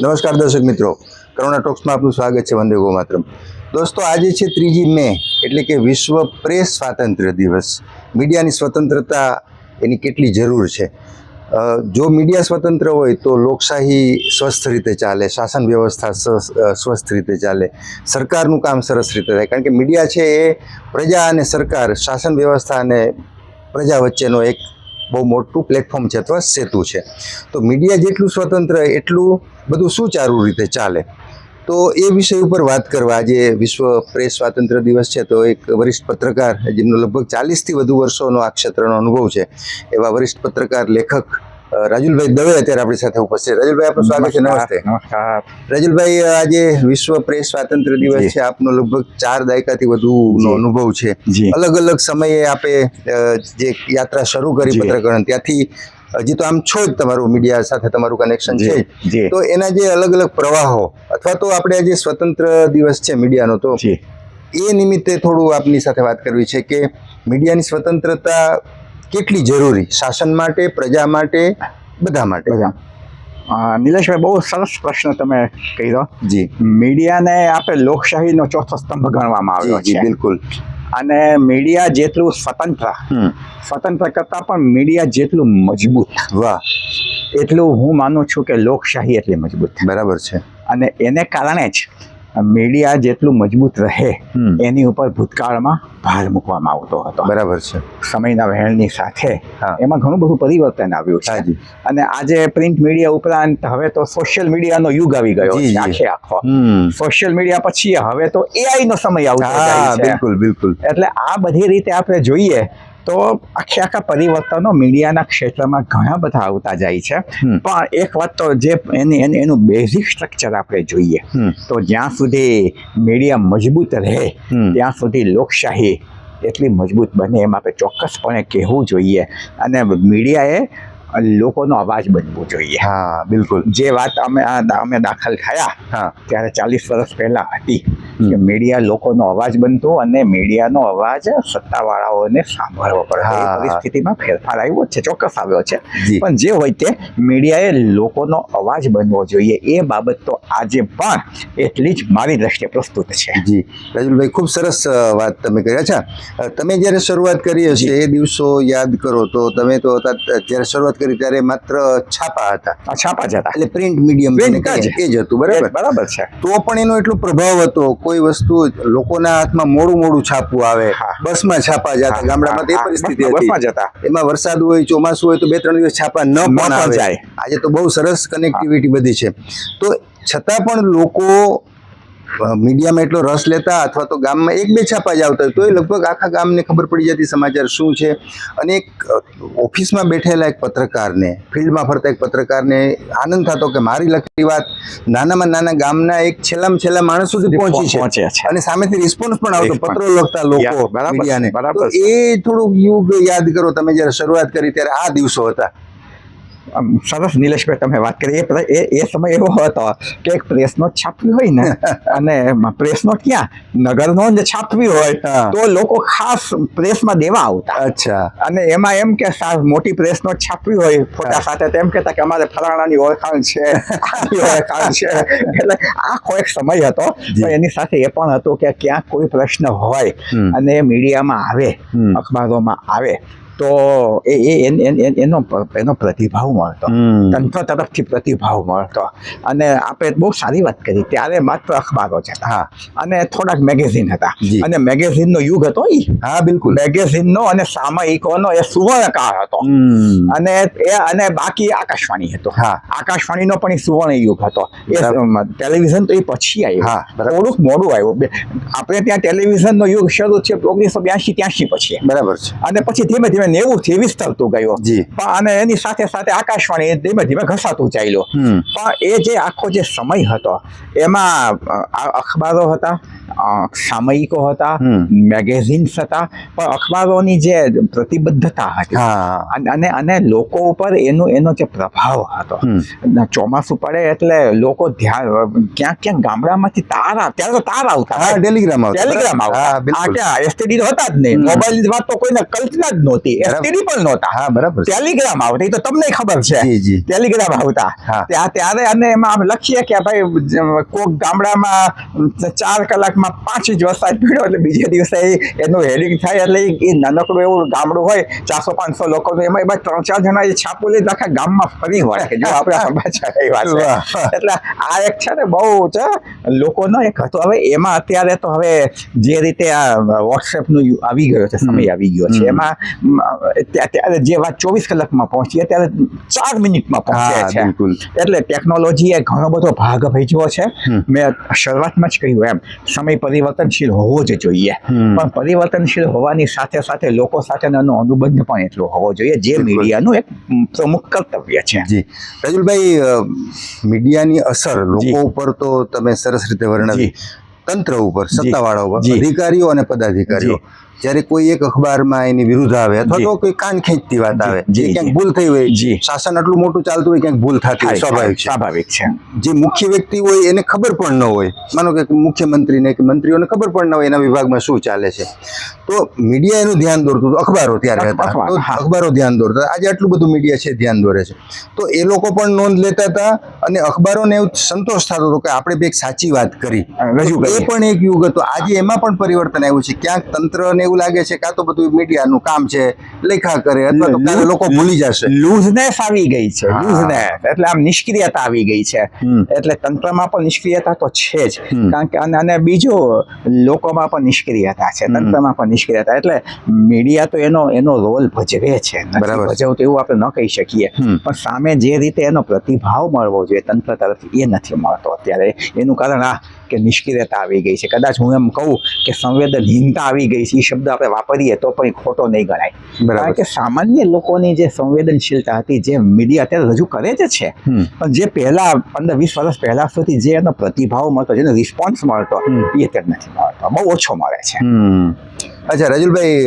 નમસ્કાર દર્શક મિત્રો. કરુણા ટોક્સમાં આપનું સ્વાગત છે વંદે માત્ર દોસ્તો, આજે છે ત્રીજી મે, એટલે કે વિશ્વ પ્રેસ સ્વાતંત્ર્ય દિવસ. મીડિયાની સ્વતંત્રતા એની કેટલી જરૂર છે? જો મીડિયા સ્વતંત્ર હોય તો લોકશાહી સ્વસ્થ રીતે ચાલે, શાસન વ્યવસ્થા સ્વસ્થ રીતે ચાલે, સરકારનું કામ સરસ રીતે થાય. કારણ કે મીડિયા છે એ પ્રજા અને સરકાર, શાસન વ્યવસ્થા અને પ્રજા વચ્ચેનો એક બહુ મોટું પ્લેટફોર્મ છે, અથવા સેતુ છે. તો મીડિયા જેટલું સ્વતંત્ર એટલું બધું સુચારુ રીતે ચાલે. તો એ વિષય ઉપર વાત કરવા, આજે વિશ્વ પ્રેસ સ્વાતંત્ર્ય દિવસ છે, તો એક વરિષ્ઠ પત્રકાર, જેમનો લગભગ ચાલીસથી વધુ વર્ષોનો આ ક્ષેત્રનો અનુભવ છે, એવા વરિષ્ઠ પત્રકાર, લેખક રાજુલભાઈ દવે અત્યારે આપણી સાથે ઉપસ્થિત. રાજુલભાઈ આપનું સ્વાગત છે. નમસ્તે. નમસ્કાર. રાજુલભાઈ આજે વિશ્વ પ્રેસ સ્વાતંત્ર્ય દિવસ છે. આપનો લગભગ ચાર દાયકાથી વધુનો. અનુભવ છે. અલગ અલગ સમયે આપે જે યાત્રા શરૂ કરી. પત્રકરણ ત્યાંથી હજી તો આમ છો જ તમારું મીડિયા સાથે તમારું કનેક્શન છે. તો એના જે અલગ અલગ પ્રવાહો અથવા તો આપણે આજે સ્વતંત્ર દિવસ છે મીડિયાનો તો એ નિમિત્તે થોડું આપની સાથે વાત કરવી છે કે મીડિયાની સ્વતંત્રતા કેટલી જરૂરી? શાસન માટે પ્રજા માટે બધા માટે? નિલેશભાઈ બહુ સરસ પ્રશ્ન તમે કર્યો. જી. મીડિયાને આપણે લોકશાહીનો ચોથો સ્તંભ ગણવામાં આવ્યો છે. બિલકુલ. અને મીડિયા જેટલું સ્વતંત્ર સ્વતંત્ર કરતાં પણ મીડિયા જેટલું મજબૂત. વાહ. એટલું હું માનું છું કે લોકશાહી એટલી મજબૂત બરાબર છે. અને એને કારણે જ મીડિયા જેટલું મજબૂત રહે. એની ઉપર ભૂતકાળમાં ભાર મૂકવામાં આવતો હતો. બરાબર છે. સમયના વહેણની સાથે એમાં ઘણું બધું પરિવર્તન આવ્યું છે. અને આજે પ્રિન્ટ મીડિયા ઉપરાંત હવે તો સોશિયલ મીડિયાનો યુગ આવી ગયો છે આખે આખો. સોશિયલ મીડિયા પછી હવે તો એઆઈ નો સમય આવતો બિલકુલ બિલકુલ. એટલે આ બધી રીતે આપણે જોઈએ તો આખે આખા પરિવર્તનો મીડિયાના ક્ષેત્રમાં ઘણા બધા આવતા જાય છે. પણ એક વાત તો જે એની એની- એનું બેઝિક સ્ટ્રક્ચર આપણે જોઈએ તો જ્યાં સુધી મીડિયા મજબૂત રહે ત્યાં સુધી લોકશાહી એટલી મજબૂત બને એમ આપણે ચોક્કસપણે કહેવું જોઈએ. અને મીડિયાએ લોકોનો અવાજ બનવો જોઈએ. હા બિલકુલ. જે વાત અમે આ અમે દાખલ થયા હા. ત્યારે ચાલીસ વર્ષ પહેલા હતી કે મીડિયા લોકોનો અવાજ બનતો અને મીડિયાનો અવાજ સત્તાવાળાઓને સાંભળવો પડે. પરિસ્થિતિમાં ફેરફાર આવ્યો છે ચોક્કસ આવ્યો છે. પણ જે હોય તે મીડિયાએ લોકોનો અવાજ બનવો જોઈએ. એ બાબત તો આજે પણ એટલી જ મારી દ્રષ્ટિએ પ્રસ્તુત છે. જી. રાજુલભાઈ ખૂબ સરસ વાત તમે કરી અચ્છા તમે જ્યારે શરૂઆત કરી હશે એ દિવસો યાદ કરો તો તમે તો હતા જ્યારે શરૂઆત કરી ત્યારે માત્ર છાપા હતા. છાપા જ હતા. એટલે પ્રિન્ટ મીડિયમ એ જ હતું બરાબર? બરાબર છે. તો પણ એનો એટલો પ્રભાવ હતો કોઈ વસ્તુ લોકોના હાથમાં મોડું મોડું છાપવું આવે. બસમાં છાપા જતા ગામડામાં તે પરિસ્થિતિ બસમાં- જતા એમાં વરસાદ હોય ચોમાસું હોય તો બે ત્રણ દિવસ છાપા ન પણ આવે. જાય. આજે તો બહુ સરસ કનેક્ટિવિટી બધી છે. તો છતાં પણ લોકો મીડિયામાં એટલો રસ લેતા અથવા તો ગામમાં એક બે છાપા જ આવતા તો એ લગભગ આખા ગામને ખબર પડી જતી સમાચાર શું છે? અને એક ઓફિસમાં બેઠેલા એક પત્રકારને ફિલ્ડમાં ફરતા એક પત્રકારને આનંદ થતો કે મારી લખેલી વાત નાનામાં નાના ગામના એક છેલ્લામાં છેલ્લા માણસ સુધી પહોંચી છે. અને સામેથી રિસ્પોન્સ પણ આવતો પત્રો લખતા લોકો મીડિયાને. એ થોડુંક યુગ યાદ કરો તમે જ્યારે શરૂઆત કરી ત્યારે આ દિવસો હતા. સરસ નિલેશભાઈ તમે વાત કરી. એ એ સમય એવો હતો કે એક પ્રેસ નોટ છાપવી હોય ને અને પ્રેસ નોટ ક્યાં? નગરનો જ છાપવી હોય તો લોકો ખાસ પ્રેસમાં દેવા આવતા. અચ્છા. અને એમાં એમ કે મોટી પ્રેસ નોટ છાપવી હોય. ફોટા સાથે તો એમ કહેતા કે અમારે ફલાણાની ઓળખાણ છે ઓળખાણ છે. એટલે આખો એક સમય હતો. એની સાથે એ પણ હતું કે ક્યાંક કોઈ પ્રશ્ન હોય અને એ મીડિયામાં આવે. અખબારોમાં આવે. તો એ એ એન- એન- પ્રતિભાવ મળતો. તંત્ર તરફથી પ્રતિભાવ મળતો. અને આપણે બહુ સારી વાત કરી. ત્યારે માત્ર અખબારો છે હા. અને થોડાક મેગેઝિન હતા. અને મેગેઝિનનો યુગ હતો ઈ. હા બિલકુલ. મેગેઝિનનો અને સામયિકોનો એ સુવર્ણકાળ હતો. અને એ અને બાકી આકાશવાણી હતો. હા. આકાશવાણીનો પણ એ સુવર્ણ યુગ હતો. એ ટેલિવિઝન તો એ પછી હા, આવ્યું બરાબર. થોડુંક મોડું આવ્યું આપણે ત્યાં ટેલિવિઝનનો યુગ શરૂ છે ઓગણીસો બ્યાસી ત્યાંસી પછી. બરાબર છે. અને પછી ધીમે ધીમે નેવું થી વિસ્તરતો ગયું. અને એની સાથે સાથે આકાશવાણી ધીમે ધીમે ઘસાતું ચાલ્યું. પણ એ જે આખો જે સમય હતો એમાં આ અખબારો હતા સામયિકો હતા. મેગેઝિન્સ હતા પણ અખબારોની જે પ્રતિબદ્ધતા હતી અને- અને અને લોકો ઉપર એનો એનો જે પ્રભાવ હતો. ના, ચોમાસું પડે એટલે લોકો ધ્યાન ક્યાંક ક્યાંક ગામડામાંથી તાર ત્યારે તો તાર આવતા ટેલિગ્રામ ટેલિગ્રામ આવતા એસટીડી તો હતા જ નહીં. મોબાઈલ વાત તો કોઈને કલ્પના જ નહોતી. એસટીડી પણ નહોતા. હા બરાબર. ટેલિગ્રામ આવતા એ તો તમને ખબર છે. ટેલિગ્રામ આવતા. ત્યાં ત્યારે અને એમાં આમ લખીએ કે ભાઈ કોક ગામડામાં ચાર કલાકમાં પાંચ જ વરસાદ પડ્યો એટલે બીજે દિવસે એનું હેડિંગ થાય એટલે એ- નાનકડું એવું ગામડું હોય ચારસો પાંચસો લોકોનું એમાં એમાં ત્રણ ચાર જણા એ છાપું લઈને આખા ગામમાં ફરી હોય જો આપણે સમાચાર એટલે આ એક છે ને બહુ છે લોકોનો એક હતો. હવે એમાં અત્યારે તો હવે જે રીતે આ વોટ્સએપનું આવી ગયો છે સમય આવી ગયો છે. એમાં ત્યારે જે વાત ચોવીસ કલાકમાં પહોંચી અત્યારે ચાર મિનિટમાં પહોંચ્યા છે. બિલકુલ. એટલે ટેકનોલોજીએ ઘણો બધો ભાગ ભજવો છે. મેં શરૂઆતમાં જ કહ્યું એમ સમય પરિવર્તનશીલ હોવો જ જોઈએ. પણ પરિવર્તનશીલ હોવાની સાથે સાથે લોકો સાથેનો અનુબંધ પણ એટલો હોવો જોઈએ જે મીડિયાનું એક પ્રમુખ કર્તવ્ય છે. જી. રાજુલભાઈ મીડિયાની અસર લોકો ઉપર તો તમે સરસ રીતે વર્ણવી. તંત્ર ઉપર સત્તાવાળા ઉપર અધિકારીઓ અને પદાધિકારીઓ. જ્યારે કોઈ એક અખબારમાં એની વિરુદ્ધ આવે અથવા તો કોઈ કાન ખેંચતી વાત આવે જે ક્યાંક ભૂલ થઈ હોય જી. શાસન આટલું મોટું ચાલતું હોય ક્યાંક ભૂલ થતી હોય. સ્વાભાવિક સ્વાભાવિક છે. જે મુખ્ય વ્યક્તિ હોય એને ખબર પણ ન હોય. માનો કે મુખ્યમંત્રીને કે મંત્રીઓને ખબર પણ ન હોય એના વિભાગમાં શું ચાલે છે. તો મીડિયા એનું ધ્યાન દોરતું હતું. અખબારો ત્યારે હતા. અખબાર, ધ્યાન દોરતા આજે આટલું બધું મીડિયા છે ધ્યાન દોરે છે. તો એ લોકો પણ નોંધ લેતા હતા અને અખબારોને એવું સંતોષ થતો હતો કે આપણે બે એક સાચી વાત કરી. રજૂ એ પણ એક યુગ હતો. આજે એમાં પણ પરિવર્તન આવ્યું છે. ક્યાંક તંત્રને એવું લાગે છે કે તો બધું મીડિયાનું કામ છે લેખા કરે અથવા તો લોકો ભૂલી જશે. લૂઝનેસ આવી ગઈ છે લૂઝનેસ. એટલે આમ નિષ્ક્રિયતા આવી ગઈ છે. એટલે તંત્રમાં પણ નિષ્ક્રિયતા તો છે જ. કારણ કે અને બીજો લોકોમાં પણ નિષ્ક્રિયતા છે તંત્રમાં પણ નિષ્ક્રિયતા. એટલે મીડિયા તો એનો એનો રોલ ભજવે છે. બરાબર. ભજવતું એવું આપણે ન કહી શકીએ. પણ સામે જે રીતે એનો પ્રતિભાવ મળવો જોઈએ તંત્ર તરફ એ નથી મળતો અત્યારે. એનું કારણ આ કે નિષ્ક્રિયતા આવી ગઈ છે. કદાચ હું એમ કહું કે સંવેદનહીનતા આવી ગઈ છે એ શબ્દ આપણે વાપરીએ તો પણ ખોટો નહીં ગણાય. બરાબર. કારણ કે સામાન્ય લોકોની જે સંવેદનશીલતા હતી જે મીડિયા અત્યારે રજૂ કરે જ છે પણ જે પહેલા પંદર વીસ વર્ષ પહેલા સુધી જે એનો પ્રતિભાવ મળતો જેનો રિસ્પોન્સ મળતો એ અત્યારે નથી મળતો. બહુ ઓછો મળે છે. અચ્છા રજુલભાઈ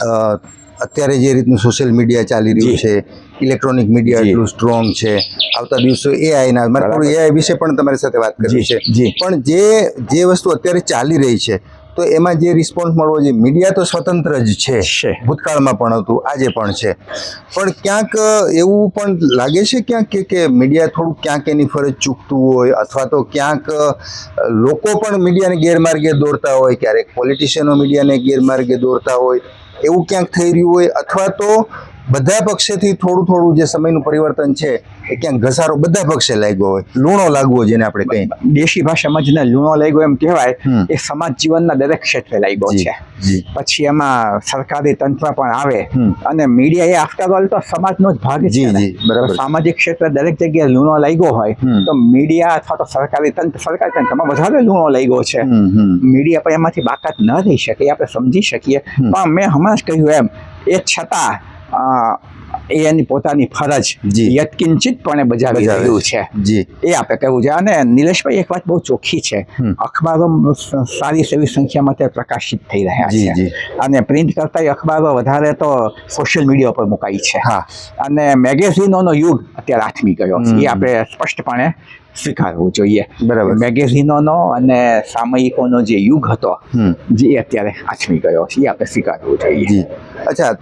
અ, અત્યારે જે રીતનું સોશિયલ મીડિયા ચાલી રહ્યું છે ઇલેક્ટ્રોનિક મીડિયા. એટલું સ્ટ્રોંગ છે આવતા દિવસો એઆઈના મારે. થોડું એઆઈ વિશે પણ તમારી સાથે વાત કરવી છે. પણ જે જે વસ્તુ અત્યારે ચાલી રહી છે તો એમાં જે રિસ્પોન્સ મળવો જોઈએ મીડિયા તો સ્વતંત્ર જ છે છે. ભૂતકાળમાં પણ હતું આજે પણ છે પણ ક્યાંક એવું પણ લાગે છે ક્યાંક કે કે મીડિયા થોડુંક ક્યાંક એની ફરજ ચૂકતું હોય અથવા તો ક્યાંક લોકો પણ મીડિયાને ગેરમાર્ગે દોરતા હોય ક્યારેક પોલિટિશિયનો મીડિયાને ગેરમાર્ગે દોરતા હોય એવું ક્યાંક થઈ રહ્યું હોય અથવા તો બધા પક્ષેથી થોડું થોડું જે સમયનું પરિવર્તન છે એ ક્યાંક ઘસારો બધા પક્ષે લાગ્યો હોય. લૂણો લાગવો જેને આપણે કહીએ. દેશી ભાષામાં જેને લૂણો લાગ્યો એમ કહેવાય એ સમાજ જીવનના દરેક ક્ષેત્રે લાગ્યો છે. પછી એમાં સરકારી તંત્ર પણ આવે અને મીડિયા એ આફ્ટર ઓલ તો સમાજનો જ ભાગ જી, છે બરાબર. સામાજિક ક્ષેત્રે દરેક જગ્યાએ લૂણો લાગ્યો હોય તો મીડિયા અથવા તો સરકારી તંત્ર સરકારી તંત્રમાં વધારે લૂણો લાગ્યો છે. મીડિયા પણ એમાંથી બાકાત ન રહી શકે આપણે સમજી શકીએ. પણ મેં હમણાં જ કહ્યું એમ એ છતાં એ એની પોતાની ફરજ. યત્કિંચિતપણે બજાવી રહ્યું છે. એ આપણે કહેવું છે. અને નિલેશભાઈ એક વાત બહુ ચોખ્ખી છે. અખબારો સારી એવી સંખ્યામાં તે પ્રકાશિત થઈ રહ્યા છે. અને પ્રિન્ટ કરતા અખબારો વધારે તો સોશિયલ મીડિયા પર મુકાઈ છે. હા. અને મેગેઝિનોનો યુગ અત્યારે આથમી ગયો એ આપણે સ્પષ્ટપણે સ્વીકારવું જોઈએ. બરાબર. મેગેઝિનોનો અને સામયિકોનો જે યુગ હતો. જે અત્યારે આથમી ગયો છે. એ આપણે સ્વીકારવું જોઈએ. અચ્છા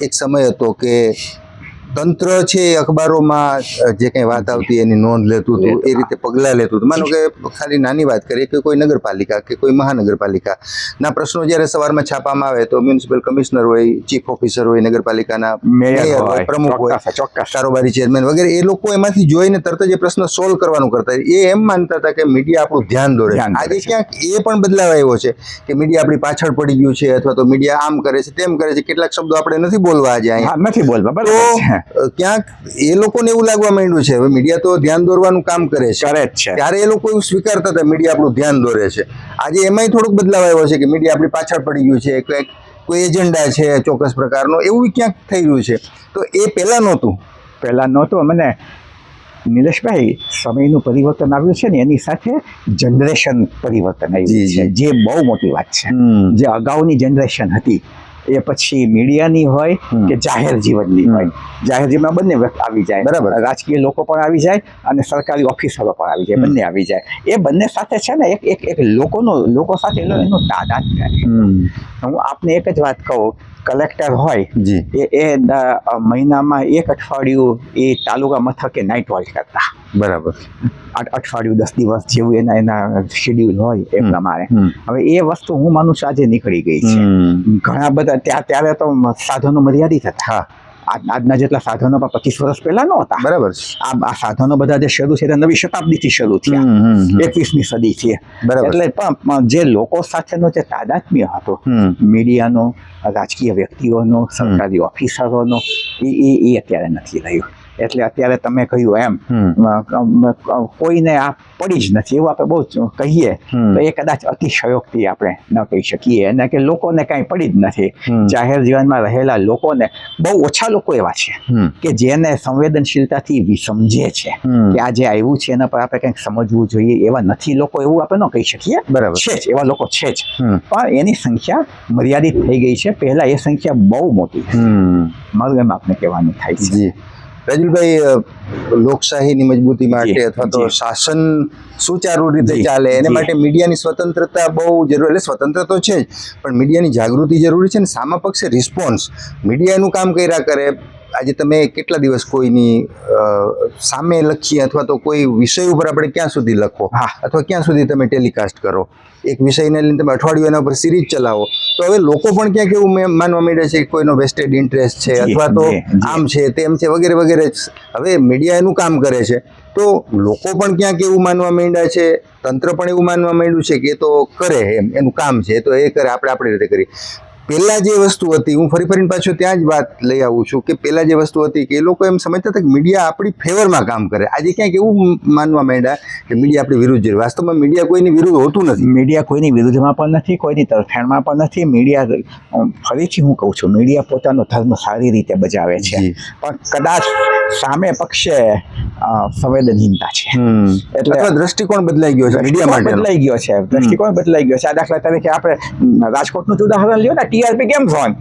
એક સમય હતો કે તંત્ર છે અખબારોમાં જે કંઈ વાત આવતી એની નોંધ લેતું હતું એ રીતે પગલાં લેતું હતું. માનો કે ખાલી નાની વાત કરીએ કે કોઈ નગરપાલિકા કે કોઈ મહાનગરપાલિકા ના પ્રશ્નો જ્યારે સવારમાં છાપામાં આવે તો મ્યુનિસિપલ કમિશનર હોય ચીફ ઓફિસર હોય નગરપાલિકાના મેયર હોય, પ્રમુખ હોય ચોક્કસ. કારોબારી ચેરમેન વગેરે એ લોકો એમાંથી જોઈને તરત જ એ પ્રશ્ન સોલ્વ કરવાનું કરતા એ એમ માનતા હતા કે મીડિયા આપણું ધ્યાન દોરે આજે ક્યાંક એ પણ બદલાવ આવ્યો છે કે મીડિયા આપણી પાછળ પડી ગયું છે અથવા તો મીડિયા આમ કરે છે તેમ કરે છે. કેટલાક શબ્દો આપણે નથી બોલવા આજે અહીંયા. નથી બોલવા બરાબર ક્યાંક એ લોકોને એવું લાગવા માંડ્યું છે હવે મીડિયા તો ધ્યાન દોરવાનું કામ કરે છે. કરે જ છે. ત્યારે એ લોકો એવું સ્વીકારતા હતા મીડિયા આપણું ધ્યાન દોરે છે. આજે એમાંય થોડોક બદલાવ આવ્યો છે કે મીડિયા આપણી પાછળ પડી ગયું છે કંઈક કોઈ એજન્ડા છે ચોક્કસ પ્રકારનો એવું ક્યાંક થઈ રહ્યું છે. તો એ પહેલાં નહોતું. પહેલાં નહોતું મને નિલેશભાઈ સમયનું પરિવર્તન આવ્યું છે ને એની સાથે જનરેશન પરિવર્તન આવ્યું છે. જે બહુ મોટી વાત છે. જે અગાઉની જનરેશન હતી. એ પછી મીડિયાની હોય કે જાહેર જીવનની હોય. જાહેર જીવનમાં બંને આવી જાય. બરાબર. રાજકીય લોકો પણ આવી જાય અને સરકારી ઓફિસરો પણ આવી જાય. બંને આવી જાય. એ બંને સાથે છે ને એક એક એક લોકોનો લોકો સાથે એનો એનો રહે હું આપને એક જ વાત કહું. કલેક્ટર હોય એ મહિનામાં એક અઠવાડિયું એ તાલુકા મથકે નાઇટ વોચ કરતા. બરાબર. આઠ અઠવાડિયું દસ દિવસ જેવું એના એના શેડ્યુલ હોય એ. પ્રમાણે. હવે એ વસ્તુ હું માનું છું આજે નીકળી ગઈ છે. ઘણા બધા ત્યાં ત્યારે તો સાધનો મર્યાદિત હતા. હા. આજના જેટલા સાધનો પણ પચીસ વર્ષ પહેલા નહોતા. બરાબર. આ સાધનો બધા જે શરૂ છે નવી શતાબ્દીથી શરૂ થયા. એકવીસમી સદી છે. બરાબર. એટલે પણ જે લોકો સાથેનો જે તાદાત્મ્ય હતો મીડિયાનો રાજકીય વ્યક્તિઓનો સરકારી ઓફિસરોનો એ એ અત્યારે નથી રહ્યું. એટલે અત્યારે તમે કહ્યું એમ કોઈને આ પડી જ નથી એવું આપણે બહુ કહીએ તો એ કદાચ અતિશયોક્તિ આપણે ન કહી શકીએ. અને કે લોકોને કાંઈ પડી જ નથી. જાહેર જીવનમાં રહેલા લોકોને બહુ ઓછા લોકો એવા છે કે જેને સંવેદનશીલતાથી સમજે છે કે આ જે આવ્યું છે એના પર આપણે કંઈક સમજવું જોઈએ એવા નથી લોકો એવું આપણે ન કહી શકીએ. બરાબર. છે જ એવા લોકો છે જ. પણ એની સંખ્યા મર્યાદિત થઈ ગઈ છે. પહેલા એ સંખ્યા બહુ મોટી. મારું એમ આપને કહેવાનું થાય છે. રાજુલભાઈ લોકશાહીની મજબૂતી માટે અથવા તો શાસન સુચારુ રીતે ચાલે એને માટે મીડિયાની સ્વતંત્રતા બહુ જરૂરી એટલે સ્વતંત્ર તો છે જ પણ મીડિયાની જાગૃતિ જરૂરી છે ને સામા પક્ષે રિસ્પોન્સ મીડિયા એનું કામ કર્યા કરે આજે તમે કેટલા દિવસ કોઈની સામે લખીએ અથવા તો કોઈ વિષય ઉપર આપણે ક્યાં સુધી લખો? હા. અથવા ક્યાં સુધી તમે ટેલિકાસ્ટ કરો? એક વિષયને લઈને તમે અઠવાડિયું એના ઉપર સિરીઝ ચલાવો. તો હવે લોકો પણ ક્યાંક એવું માનવા માંડે છે કે કોઈનો વેસ્ટેડ ઇન્ટરેસ્ટ છે અથવા તો. આમ છે તેમ છે વગેરે વગેરે. હવે મીડિયા એનું કામ કરે છે. તો લોકો પણ ક્યાંક એવું માનવા માંડ્યા છે તંત્ર પણ એવું માનવા માંડ્યું છે કે એ તો કરે એમ એનું કામ છે તો એ કરે આપણે આપણી રીતે કરીએ. પહેલા જે વસ્તુ હતી હું ફરી ફરીને પાછો ત્યાં જ વાત લઈ આવું છું કે પહેલા જે વસ્તુ હતી કે એ લોકો એમ સમજતા હતા કે મીડિયા આપણી ફેવરમાં કામ કરે. આજે ક્યાંક એવું માનવા માંડ્યા કે મીડિયા આપણી વિરુદ્ધ છે. વાસ્તવમાં મીડિયા કોઈની વિરુદ્ધ હોતું નથી. મીડિયા કોઈની વિરુદ્ધમાં પણ નથી કોઈની તરફેણમાં પણ નથી. મીડિયા ફરીથી હું કહું છું મીડિયા પોતાનો ધર્મ સારી રીતે બજાવે છે. પણ કદાચ સામે પક્ષે સંવેદનહીનતા છે. એટલે દ્રષ્ટિકોણ બદલાઈ ગયો છે મીડિયા બદલાઈ ગયો છે. દ્રષ્ટિકોણ બદલાઈ ગયો છે. આ દાખલા તરીકે આપણે રાજકોટનું જ ઉદાહરણ લ્યો ને ટીઆરપી કેમ ફોન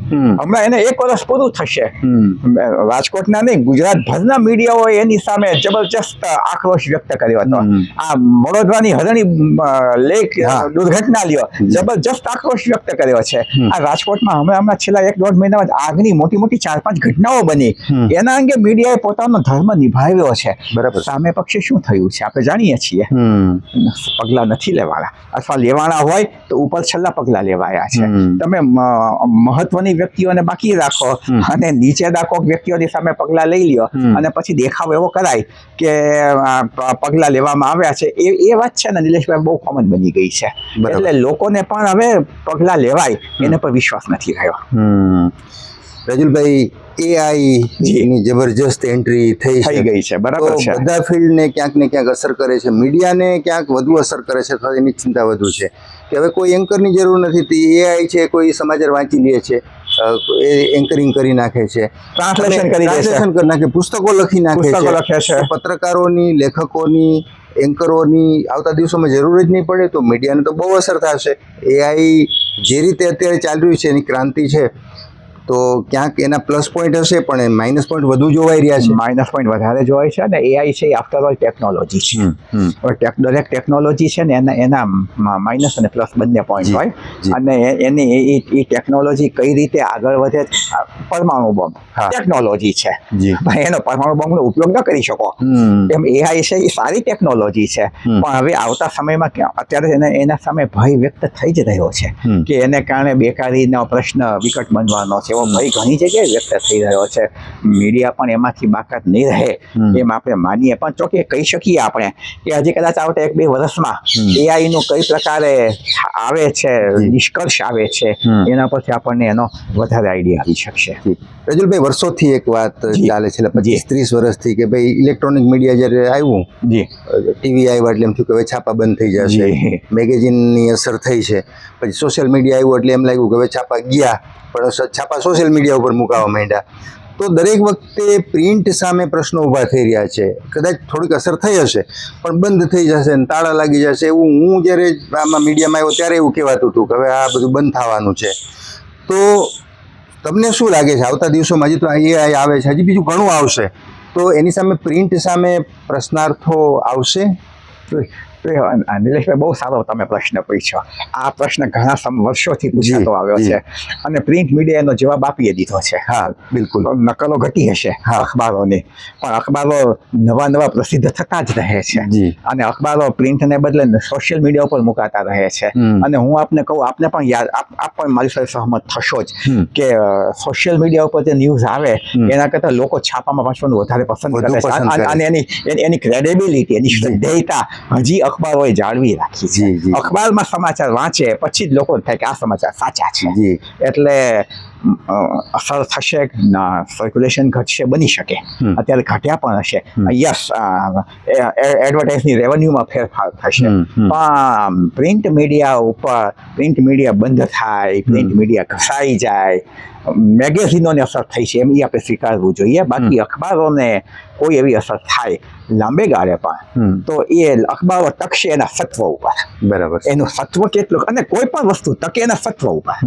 હમણાં એને એક વર્ષ પૂરું થશે. રાજકોટના નહીં ગુજરાતભરના મીડિયાઓ એની સામે જબરજસ્ત આક્રોશ વ્યક્ત કર્યો હતો. આ વડોદરાની હરણી લેક દુર્ઘટના લ્યો જબરજસ્ત આક્રોશ વ્યક્ત કર્યો છે. આ રાજકોટમાં હમણાં હમણાં છેલ્લા એક દોઢ મહિનામાં આગની મોટી મોટી ચાર પાંચ ઘટનાઓ બની. એના અંગે મીડિયાએ પોતાનો ધર્મ નિભાવ્યો છે. બરાબર. સામે પક્ષે શું થયું છે? આપણે જાણીએ છીએ. પગલાં નથી લેવાના. અથવા લેવાના હોય તો ઉપર છેલ્લા પગલા લેવાયા છે. તમે મહત્વની વ્યક્તિઓને બાકી રાખો અને નીચે દાખો વ્યક્તિઓની સામે પગલાં લઈ લ્યો અને પછી દેખાવ એવો કરાય કે પગલાં લેવામાં આવ્યા છે. એ એ વાત છે ને નિલેશભાઈ બહુ કોમન બની ગઈ છે. એટલે લોકોને પણ હવે પગલાં લેવાય એના પર વિશ્વાસ નથી રહ્યો. હમ. રાજુલભાઈ એઆઈ ની જબરજસ્ત એન્ટ્રી થઈ થઈ ગઈ છે બરાબર છે. બધા ફિલ્ડને ક્યાંક ને ક્યાંક અસર કરે છે. મીડિયાને ક્યાંક વધુ અસર કરે છે અથવા એની ચિંતા વધુ છે. કે હવે કોઈ એન્કરની જરૂર નથી તે એઆઈ છે કોઈ સમાચાર વાંચી લે છે એ એન્કરિંગ કરી નાખે છે. Translation કરી ટ્રાન્સલેશન કરી નાખે પુસ્તકો લખી નાખે છે. પત્રકારોની લેખકોની એન્કરોની આવતા દિવસોમાં જરૂર જ નહીં પડે તો મીડિયાને તો બહુ અસર થશે. એઆઈ જે રીતે અત્યારે ચાલી રહ્યું છે એની ક્રાંતિ છે. તો ક્યાંક એના પ્લસ પોઈન્ટ હશે પણ માઇનસ પોઈન્ટ વધુ જોવાઈ રહ્યા છે. માઇનસ પોઈન્ટ વધારે જોવાય છે અને એઆઈ છે આફ્ટર ઓલ ટેકનોલોજી છે. દરેક ટેકનોલોજી છે ને એના એના માઇનસ અને પ્લસ બંને પોઈન્ટ હોય. અને એ- એની એ- એ- એ ટેકનોલોજી કઈ રીતે આગળ વધે પરમાણુ બોમ્બ. ટેકનોલોજી છે. એનો પરમાણુ બોમ્બનો ઉપયોગ ન કરી શકો. એમ એઆઈ છે એ સારી ટેકનોલોજી છે. પણ હવે આવતા સમયમાં અત્યારે એને એના સામે ભય વ્યક્ત થઈ જ રહ્યો છે કે એને કારણે બેકારીનો પ્રશ્ન વિકટ બનવાનો છે. એવો ભય ઘણી જગ્યાએ વ્યક્ત થઈ રહ્યો છે. મીડિયા પણ એમાંથી બાકાત નહીં રહે. એમ આપણે માનીએ. પણ ચોકે કહી શકીએ આપણે કે હજી કદાચ આવતા એક બે વર્ષમાં હમ. એઆઈ નું કઈ પ્રકારે આવે છે નિષ્કર્ષ આવે છે એના પરથી આપણને એનો વધારે આઈડિયા આવી શકશે. રજુલભાઈ વર્ષોથી એક વાત ચાલે છે પચીસ ત્રીસ વર્ષથી કે ભાઈ ઇલેક્ટ્રોનિક મીડિયા જ્યારે આવ્યું ટીવી આવ્યા એટલે એમ થયું કે હવે છાપા બંધ થઈ જશે. મેગેઝિનની અસર થઈ છે. પછી સોશિયલ મીડિયા આવ્યું એટલે એમ લાગ્યું કે હવે છાપા ગયા. પણ છાપા સોશિયલ મીડિયા ઉપર મુકાવા માંડ્યા. તો દરેક વખતે પ્રિન્ટ સામે પ્રશ્નો ઊભા થઈ રહ્યા છે. કદાચ થોડીક અસર થઈ હશે પણ બંધ થઈ જશે ને તાળા લાગી જશે એવું હું જ્યારે આમાં મીડિયામાં આવ્યો ત્યારે એવું કહેવાતું હતું કે હવે આ બધું બંધ થવાનું છે. તો તમને શું લાગે છે? આવતા દિવસોમાં હજી તો એઆઈ આવે છે હજી બીજું ઘણું આવશે. તો એની સામે પ્રિન્ટ સામે પ્રશ્નાર્થો આવશે? એ, નિલેશભાઈ બહુ સારો તમે પ્રશ્ન પૂછ્યો. આ પ્રશ્ન ઘણા વર્ષોથી પૂછાતો આવ્યો છે. અને પ્રિન્ટ મીડિયા એનો જવાબ આપી દીધો છે. હા બિલકુલ. નકલો ઘટી હશે અખબારોની. પણ અખબારો નવા નવા પ્રસિદ્ધ થતા જ રહે છે. અને અખબારો પ્રિન્ટને બદલે સોશિયલ મીડિયા ઉપર મુકાતા રહે છે. અને હું આપને કહું આપને પણ યાદ આપ પણ મારી સાથે સહમત થશો જ કે સોશિયલ મીડિયા ઉપર જે ન્યૂઝ આવે એના કરતાં લોકો છાપામાં વાંચવાનું વધારે પસંદ કરે છે. અને- એની એની- એની ક્રેડિબિલિટી એની શ્રદ્ધેયતા હજી અખબારોએ જાળવી રાખી છે. અખબારમાં સમાચાર વાંચે પછી જ લોકો થાય કે આ સમાચાર સાચા છે. એટલે અસર થશે સર્ક્યુલેશન ઘટશે બની શકે. અત્યારે ઘટ્યા પણ હશે. યસ એડવર્ટાઇઝની રેવન્યુમાં ફેરફાર થશે. પણ પ્રિન્ટ મીડિયા ઉપર પ્રિન્ટ મીડિયા બંધ થાય પ્રિન્ટ મીડિયા ઘસાઈ જાય. મેગેઝિનોને અસર થઈ છે એમ એ આપણે સ્વીકારવું જોઈએ. બાકી અખબારોને કોઈ એવી અસર થાય લાંબે ગાળે પણ તો એ અખબારો ટકશે એના સત્વ ઉપર. બરાબર એનું સત્વ કેટલું અને કોઈ પણ વસ્તુ ટકે એના સત્વ ઉપર.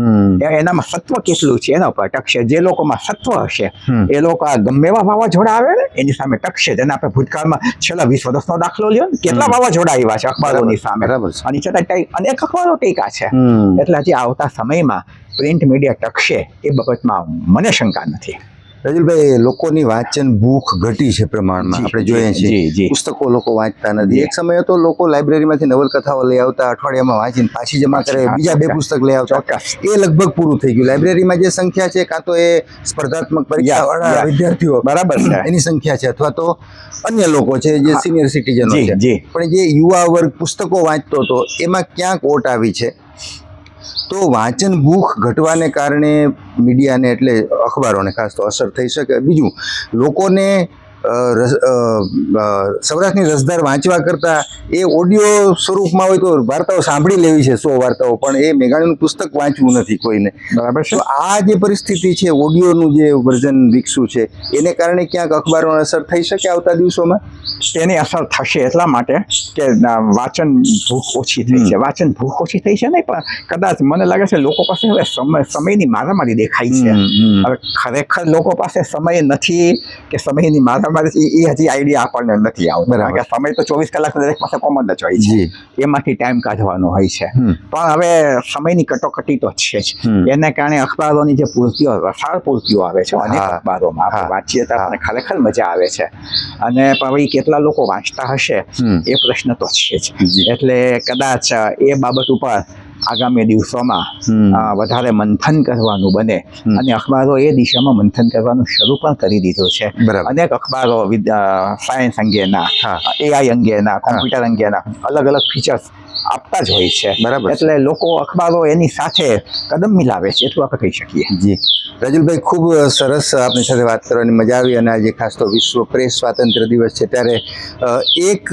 એનામાં સત્વ કેટલું છે એના ઉપર ટકશે. જે લોકોમાં સત્વ હશે એ લોકો આ ગમે એવા વાવાઝોડા આવે ને એની સામે ટકશે. જેને આપણે ભૂતકાળમાં છેલ્લા વીસ વર્ષનો દાખલો લ્યો ને કેટલા વાવાઝોડા આવ્યા છે અખબારોની સામે. બરાબર અને છતાં અનેક અખબારો ટીકા છે. એટલે હજી આવતા સમયમાં પ્રિન્ટ મીડિયા ટકશે એ બાબતમાં મને શંકા નથી. રજુલભાઈ લોકોની વાંચન ભૂખ ઘટી છે પ્રમાણમાં આપણે જોઈએ છીએ. જી. પુસ્તકો લોકો વાંચતા નથી. એક સમય હતો લોકો લાઇબ્રેરીમાંથી નવલકથાઓ લઈ આવતા અઠવાડિયામાં વાંચીને પાછી જમા કરે બીજા બે પુસ્તક લઈ આવતા. એ લગભગ પૂરું થઈ ગયું. લાઇબ્રેરીમાં જે સંખ્યા છે કાં તો એ સ્પર્ધાત્મક પરીક્ષાવાળા વાળા વિદ્યાર્થીઓ બરાબર છે. એની સંખ્યા છે અથવા તો અન્ય લોકો છે જે સિનિયર સિટીઝન છે. પણ જે યુવા વર્ગ પુસ્તકો વાંચતો હતો એમાં ક્યાંક ઓટ આવી છે? તો વાંચન ભૂખ ઘટવાને કારણે મીડિયાને એટલે અખબારોને ખાસ તો અસર થઈ શકે. બીજું, લોકોને સૌરાષ્ટ્રની રસધાર વાંચવા કરતાં એ ઓડિયો સ્વરૂપમાં હોય તો વાર્તાઓ સાંભળી લેવી છે સો વાર્તાઓ પણ એ મેઘાણીનું પુસ્તક વાંચવું નથી કોઈને. બરાબર છે. તો આ જે પરિસ્થિતિ છે ઓડિયોનું જે વર્ઝન વિકસ્યું છે એને કારણે ક્યાંક અખબારોને અસર થઈ શકે આવતા દિવસોમાં? એની અસર થશે એટલા માટે કે વાંચન ભૂખ ઓછી થઈ છે. વાંચન ભૂખ ઓછી થઈ છે નહીં પણ કદાચ મને લાગે છે લોકો પાસે હવે સમય સમયની મારામારી દેખાય છે. હવે ખરેખર લોકો પાસે સમય નથી કે સમયની મારામારી છે, એ એ હજી આઈડિયા આપણને નથી આવતો. કારણ કે સમય તો ચોવીસ કલાક દરેક પાસે કોમન જ હોય છે. એમાંથી ટાઈમ કાઢવાનો હોય છે. પણ હવે સમયની કટોકટી તો છે જ. એને કારણે અખબારોની જે પૂર્તિઓ રસાળ પૂર્તિઓ આવે છે અનેક હા. અખબારોમાં. આપણે વાંચીએ તો આપણને ખરેખર મજા આવે છે. અને પણ કેટલા લોકો વાંચતા હશે એ પ્રશ્ન તો છે જ. એટલે કદાચ એ બાબત ઉપર આગામી દિવસોમાં વધારે મંથન કરવાનું બને અને અખબારો એ દિશામાં મંથન કરવાનું શરૂ પણ કરી દીધું છે બરાબર. અનેક અખબારો સાયન્સ અંગેના. એઆઈ અંગેના કોમ્પ્યુટર અંગેના અલગ અલગ ફીચર્સ આપતા જ હોય છે. બરાબર એટલે લોકો અખબારો એની સાથે કદમ મિલાવે છે એટલું આપણે કહી શકીએ. જી. રાજુલભાઈ ખૂબ સરસ આપની સાથે વાત કરવાની મજા આવી અને આજે ખાસ તો વિશ્વ પ્રેસ સ્વાતંત્ર્ય દિવસ છે ત્યારે એક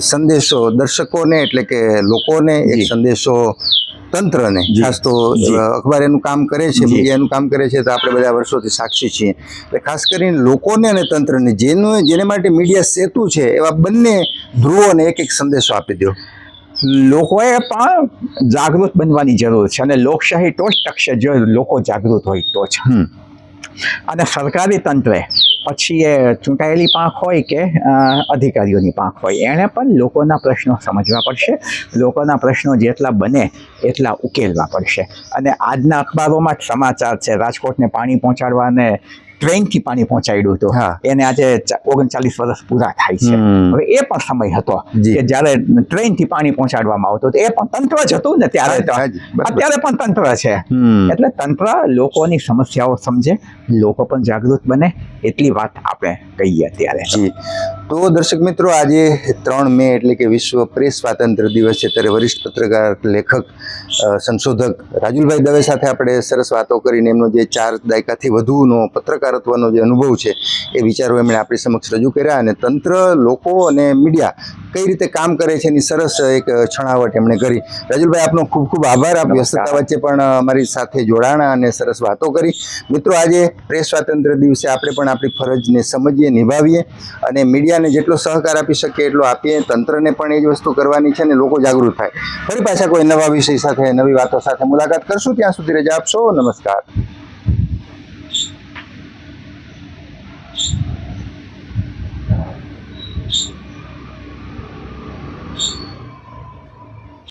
સંદેશો દર્શકોને એટલે કે લોકોને એક સંદેશો તંત્રને. ખાસ તો અખબાર એનું કામ કરે છે. મીડિયાનું કામ કરે છે તો આપણે બધા વર્ષોથી સાક્ષી છીએ. એટલે ખાસ કરીને લોકોને અને તંત્રને જેનું જેને માટે મીડિયા સેતુ છે એવા બંને ધ્રુવોને એક એક સંદેશો આપી દો લોકોએ પણ જાગૃત બનવાની જરૂર છે અને લોકશાહી તો જ ટકશે જો લોકો જાગૃત હોય તો જ. અને સરકારી તંત્રે પછી એ ચૂંટાયેલી પાંખ હોય કે અધિકારીઓની પાંખ હોય એણે પણ લોકોના પ્રશ્નો સમજવા પડશે. લોકોના પ્રશ્નો જેટલા બને એટલા ઉકેલવા પડશે. અને આજના અખબારોમાં જ સમાચાર છે રાજકોટને પાણી પહોંચાડવાને ટ્રેનથી પાણી પહોંચાડ્યું હતું. એને આજે ઓગણચાલીસ વર્ષ પૂરા થાય છે. હવે એ પણ સમય હતો કે જ્યારે ટ્રેનથી પાણી પહોંચાડવામાં આવતું એ પણ તંત્ર જ હતું ને ત્યારે. અત્યારે પણ તંત્ર છે. એટલે તંત્ર લોકોની સમસ્યાઓ સમજે લોકો પણ જાગૃત બને એટલી વાત આપણે કહીએ અત્યારે. તો દર્શક મિત્રો આજે ત્રણ મે એટલે કે વિશ્વ પ્રેસ સ્વાતંત્ર્ય દિવસ છે. ત્યારે વરિષ્ઠ પત્રકાર લેખક સંશોધક રાજુલભાઈ દવે સાથે આપણે સરસ વાતો કરીને એમનો જે ચાર દાયકાથી વધુનો પત્રકારત્વનો જે અનુભવ છે એ વિચારો એમણે આપણી સમક્ષ રજૂ કર્યા અને તંત્ર લોકો અને મીડિયા કઈ રીતે કામ કરે છે એની સરસ એક છણાવટ એમણે કરી. રાજુલભાઈ આપનો ખૂબ ખૂબ આભાર. આપ વ્યસ્તતા વચ્ચે પણ અમારી સાથે જોડાણા અને સરસ વાતો કરી. મિત્રો આજે પ્રેસ સ્વાતંત્ર્ય દિવસે આપણે પણ આપણી ફરજને સમજીએ નિભાવીએ અને મીડિયાને જેટલો સહકાર આપી શકીએ એટલો આપીએ. તંત્રને પણ એ જ વસ્તુ કરવાની છે અને લોકો જાગૃત થાય. ફરી પાછા કોઈ નવા વિષય સાથે નવી વાતો સાથે મુલાકાત કરશું. ત્યાં સુધી રજા આપશો. નમસ્કાર.